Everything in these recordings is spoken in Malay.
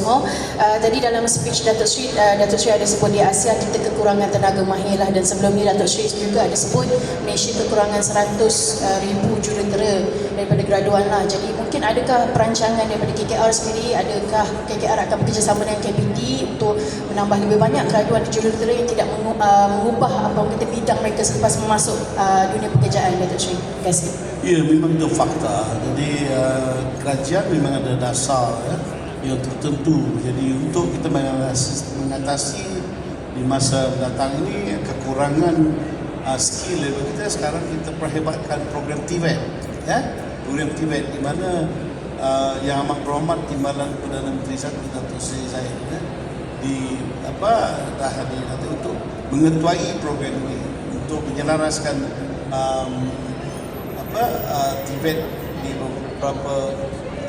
semua. Uh, tadi dalam speech Datuk Sri, uh, Datuk Sri ada sebut di Asia kita kekurangan tenaga mahir lah dan sebelum ni Datuk Sri juga ada sebut Malaysia kekurangan 100 uh, ribu jurutera daripada graduan lah. Jadi mungkin adakah perancangan daripada KKR sendiri, adakah KKR akan bekerjasama dengan KPT untuk menambah lebih banyak graduan jurutera yang tidak uh, mengubah apa kata bidang mereka selepas masuk uh, dunia pekerjaan Datuk Sri. Terima kasih. Ya, memang itu fakta. Jadi uh, kerajaan memang ada dasar ya, yang tertentu. Jadi untuk kita mengatasi, di masa mendatang ini kekurangan uh, skill level kita sekarang kita perhebatkan program TVET ya program TVET di mana uh, yang amat berhormat Timbalan Perdana Menteri Satu Datuk Seri Zahid ya, di apa dah hadir nanti untuk mengetuai program ini untuk menyelaraskan um, apa uh, TVET di beberapa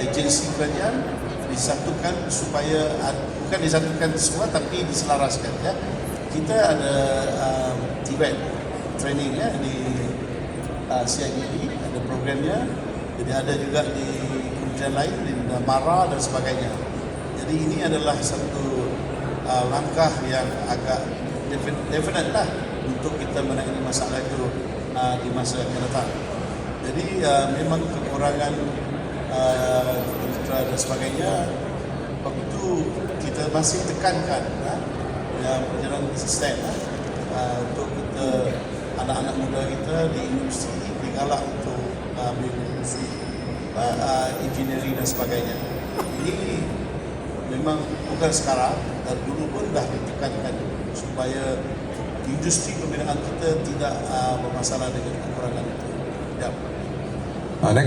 agensi kerajaan disatukan supaya bukan disatukan semua tapi diselaraskan ya. Kita ada uh, TVET training ya di uh, CIBD ada programnya. Jadi ada juga di kementerian lain di MARA dan sebagainya. Jadi ini adalah satu uh, langkah yang agak definite, lah untuk kita menangani masalah itu uh, di masa yang datang. Jadi uh, memang kekurangan dan sebagainya sebab itu kita masih tekankan uh, yang perjalanan sistem uh, uh, untuk kita anak-anak muda kita di industri digalak untuk uh, industri uh, uh, engineering dan sebagainya. Ini memang bukan sekarang dan dulu pun dah ditekankan supaya industri pembinaan kita tidak uh, bermasalah dengan kekurangan itu. Ya.